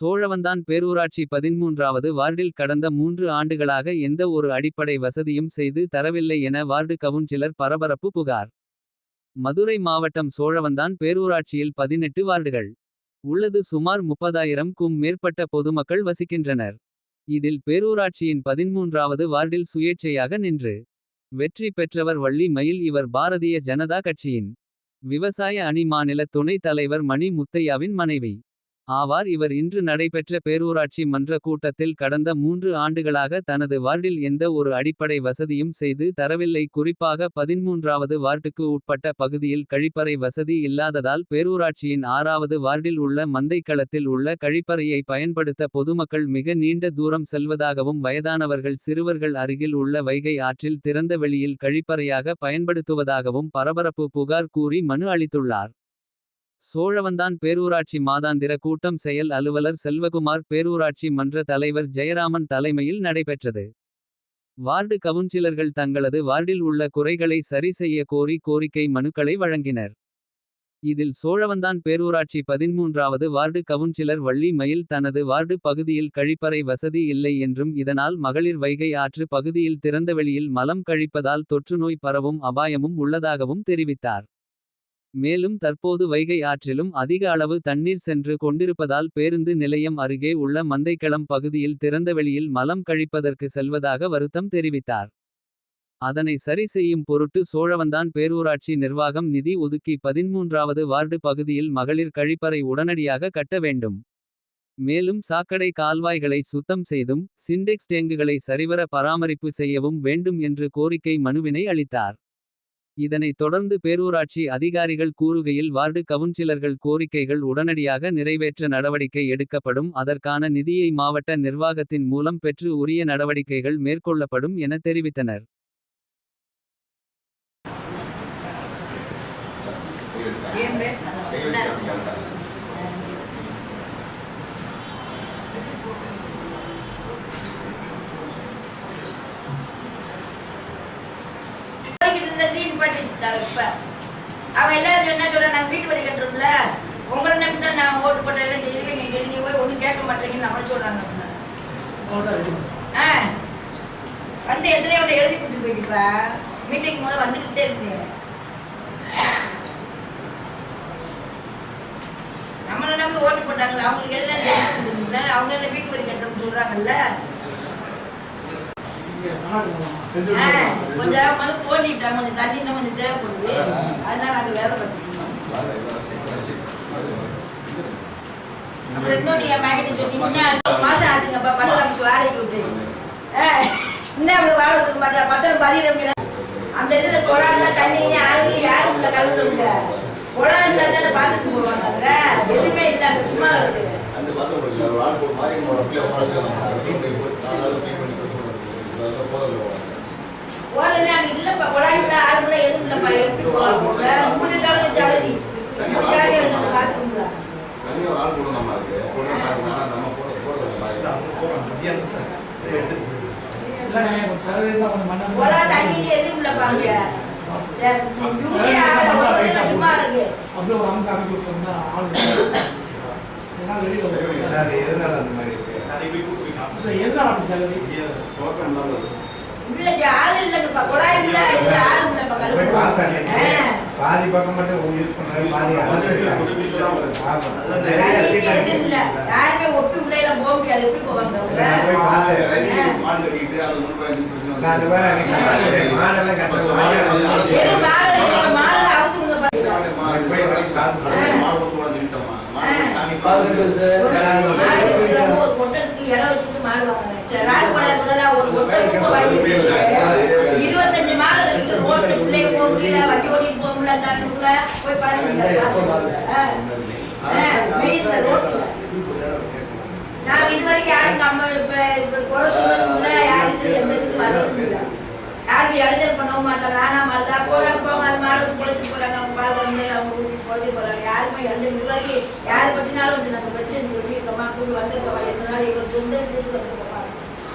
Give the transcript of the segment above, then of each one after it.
சோழவந்தான் பேரூராட்சி பதின்மூன்றாவது வார்டில் கடந்த மூன்று ஆண்டுகளாக எந்த ஒரு அடிப்படை வசதியும் செய்து தரவில்லை என வார்டு கவுன்சிலர் பரபரப்பு புகார். மதுரை மாவட்டம் சோழவந்தான் பேரூராட்சியில் பதினெட்டு வார்டுகள். உள்ளது சுமார் முப்பதாயிரம் க்கும் மேற்பட்ட பொதுமக்கள் வசிக்கின்றனர். இதில் பேரூராட்சியின் பதின்மூன்றாவது வார்டில் சுயேட்சையாக நின்று. வெற்றி பெற்றவர் வள்ளி மயில் இவர் பாரதிய ஜனதா கட்சியின். விவசாய அணி மாநில துணைத் தலைவர் மணி முத்தையாவின் மனைவி. ஆவார் இவர் இன்று நடைபெற்ற பேரூராட்சி மன்ற கூட்டத்தில் கடந்த மூன்று ஆண்டுகளாக தனது வார்டில் எந்த ஒரு அடிப்படை வசதியும் செய்து தரவில்லை குறிப்பாக பதின்மூன்றாவது வார்டுக்கு உட்பட்ட பகுதியில் கழிப்பறை வசதி இல்லாததால் பேரூராட்சியின் ஆறாவது வார்டில் உள்ள மந்தைக்களத்தில் உள்ள கழிப்பறையை பயன்படுத்த பொதுமக்கள் மிக நீண்ட தூரம் செல்வதாகவும் வயதானவர்கள் சிறுவர்கள் அருகில் உள்ள வைகை ஆற்றில் திறந்த வெளியில் கழிப்பறையாக பயன்படுத்துவதாகவும் பரபரப்பு புகார் கூறி மனு அளித்துள்ளார். சோழவந்தான் பேரூராட்சி மாதாந்திர கூட்டம் செயல் அலுவலர் செல்வகுமார் பேரூராட்சி மன்ற தலைவர் ஜெயராமன் தலைமையில் நடைபெற்றது. வார்டு கவுன்சிலர்கள் தங்களது வார்டில் உள்ள குறைகளை சரி செய்ய கோரி கோரிக்கை மனுக்களை வழங்கினர். இதில் சோழவந்தான் பேரூராட்சி பதின்மூன்றாவது வார்டு கவுன்சிலர் வள்ளி மயில் தனது வார்டு பகுதியில் கழிப்பறை வசதி இல்லை என்றும் இதனால் மகளிர் வைகை ஆற்று பகுதியில் திறந்தவெளியில் மலம் கழிப்பதால் தொற்றுநோய் பரவும் அபாயமும் உள்ளதாகவும் தெரிவித்தார். மேலும் தற்போது வைகை ஆற்றிலும் அதிக அளவு தண்ணீர் சென்று கொண்டிருப்பதால் பேருந்து நிலையம் அருகே உள்ள மந்தைக்களம் பகுதியில் திறந்தவெளியில் மலம் கழிப்பதற்கு செல்வதாக வருத்தம் தெரிவித்தார். அதனை சரி செய்யும் பொருட்டு சோழவந்தான் பேரூராட்சி நிர்வாகம் நிதி ஒதுக்கி பதின்மூன்றாவது வார்டு பகுதியில் மகளிர் கழிப்பறை உடனடியாக கட்ட வேண்டும். மேலும் சாக்கடை கால்வாய்களை சுத்தம் செய்தும் சிண்டெக்ஸ் டேங்குகளை சரிவர பராமரிப்பு செய்யவும் வேண்டும் என்று கோரிக்கை மனுவினை அளித்தார். இதனைத் தொடர்ந்து பேரூராட்சி அதிகாரிகள் கூறுகையில் வார்டு கவுன்சிலர்கள் கோரிக்கைகள் உடனடியாக நிறைவேற்ற நடவடிக்கை எடுக்கப்படும் அதற்கான நிதியை மாவட்ட நிர்வாகத்தின் மூலம் பெற்று உரிய நடவடிக்கைகள் மேற்கொள்ளப்படும் என தெரிவித்தனர். நிப்பாட்டி வச்சுட்டாங்க இப்ப. அவ எல்லாரும் என்ன சொல்ற நாங்க வீட்டு வரி கட்டுறோம்ல. உங்களை நம்பி தான் நான் ஓட்டு போட்டதெல்லாம் செய்யுங்க நீங்க சொல்லி நீ போய் ஒண்ணும் கேட்க மாட்டேங்கன்னு நம்மள சொல்றாங்க. ஆ. வந்து எத்தனையோ ஒன்று எழுதி கொடுத்து போயிட்டுப்பா மீட்டிங் முதல்ல வந்துக்கிட்டே இருக்கு. நம்மளை நம்பி ஓட்டு போட்டாங்கல்ல அவங்களுக்கு எல்லாம் அவங்க எல்லாம் வீட்டு வரி கட்டுறோம்னு சொல்றாங்கல்ல. ஆ, கொஞ்ச நேரம் வந்து கொஞ்சம் தண்ணி இன்னும் கொஞ்சம் தேவைப்படுது. அதனால அங்க வேலை பார்த்துக்கணும் அப்புறம் சொன்னீங்கன்னா மாசம் ஆச்சுங்கப்பா பத்தல அமைச்சு வாடகைக்கு விட்டு. இன்னும் பத்தல பதிரவங்க அந்த இதுல குழாங்க தண்ணி யாரும் யாரும் இல்ல கழுவுறவங்க குழா இருந்தா தானே பார்த்துட்டு போவாங்க எதுவுமே இல்ல அங்க சும்மா இருக்கு போய் அதெல்லாம் போதும் உடனே அங்க இல்லப்பா குழாய் இல்ல ஆள் இல்ல எதுவும் இல்லப்பா எப்படி போவாங்க மூணு காலம் சவதி மூணு காலம் எனக்கு பார்த்துக்கோங்களா தனியாக ஒரு ஆள் போடணும் நம்ம போட்டு பார்த்தீங்கன்னா நம்ம போட வருஷம் சும்மா இருக்கு. எதனால அந்த மாதிரி இருக்கு? அதை போய் கூப்பிட்டு ரோசம் இல்லாமல் உள்ள ஆள் இல்லப்பா குழாய் இல்ல ஆள் இல்லப்பா பாதி பக்கம் மட்டும் யூஸ் பண்றாங்க பாதி. நிறைய இல்ல. யாருமே ஒப்பி உள்ள போக முடியாது. எப்படி போவாங்க போய் பார்த்தேன் மாடு கட்டிட்டு அது முன்னாடி நான் அந்த மாதிரி அன்னைக்கு. மாடெல்லாம் கட்டுறது மாடு சரி அவுத்துங்க பார்த்து மாடு சாமி மாடு வச்சிருக்காங்க, ஒரு கொட்டத்துக்கு இடம் வச்சுட்டு மாடு வாங்குறாங்க. சரி, ராசிபுரம் கூட ஒரு கொட்டை குப்பை வாங்கி வச்சிருக்காங்க. இருபத்தஞ்சு இருக்கு. ரோட்ல பிள்ளைங்க போக முடியல, வண்டி ஓட்டிட்டு போக முடியல, தாண்டுக்குள்ள போய் வெயில்ல, ரோட்ல. நான் இது வரைக்கும் யாரும் நம்ம இப்ப குறை சொல்றதும் இல்ல, யாருக்கு எந்த இதுக்கும் வர்றதும் இல்ல. யாருக்கு இடைஞ்சல் பண்ணவும் மாட்டாங்க ஆனா மருதா போறாங்க போங்க. அது மாடு பொழைச்சிட்டு போறாங்க. அவங்க பால் வந்து அவங்க ஊருக்கு பொழைச்சிட்டு போறாங்க. யாருமே இடைஞ்சல் இது வரைக்கும் யார் பசினாலும் வந்து நாங்க பிரச்சனை சொல்லியிருக்கோமா கூட வந்திருக்கோமா எத்தனை நாள் எங்களுக்கு சொந்த வந்திருக்கோமா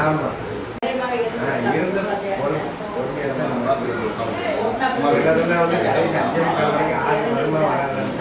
ஆமா ஆ, இருந்த பொறு- பொறுமையா தான் நம்ம சிலதெல்லாம் வந்து கடைக்கு அஞ்சே முக்கால் வரைக்கும் ஆடு வருமா வராதான்னு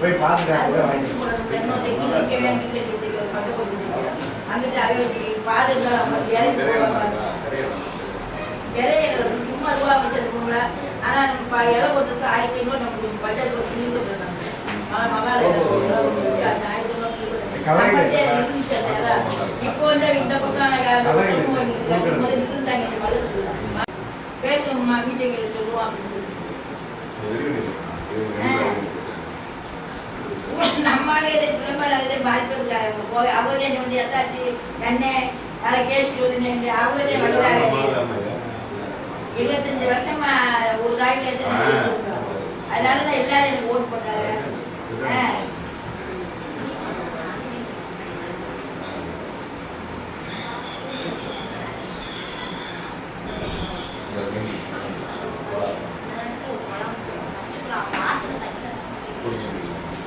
போய் வாங்கி சும்மா ரூபா வச்சிருக்கோம்ல ஆனா நம்ம இலை போட்டுருக்கு ஆயிரத்தி ஐநூறு நமக்கு பட்ஜெட் அந்த இலை. இப்போ வந்து இந்த பக்கம் பேசுவோம்மா வீட்டுக்கு அப்படின்னு நம்மளே இதை இதை பாதிக்க விட்டாங்க போய் அவதே சொல்லி எத்தாச்சு? என்ன அதை கேட்டு சொல்லுங்க? அவதே வழிதாங்க இருபத்தஞ்சு வருஷமா ஒரு இருக்கோம். அதனால தான் எல்லாரும் எனக்கு ஓட் போட்டாங்க. ஆ.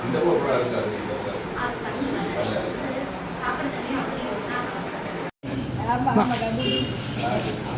இந்த போல இருக்காது ஆமா, ஆமா, கண்டிப்பா.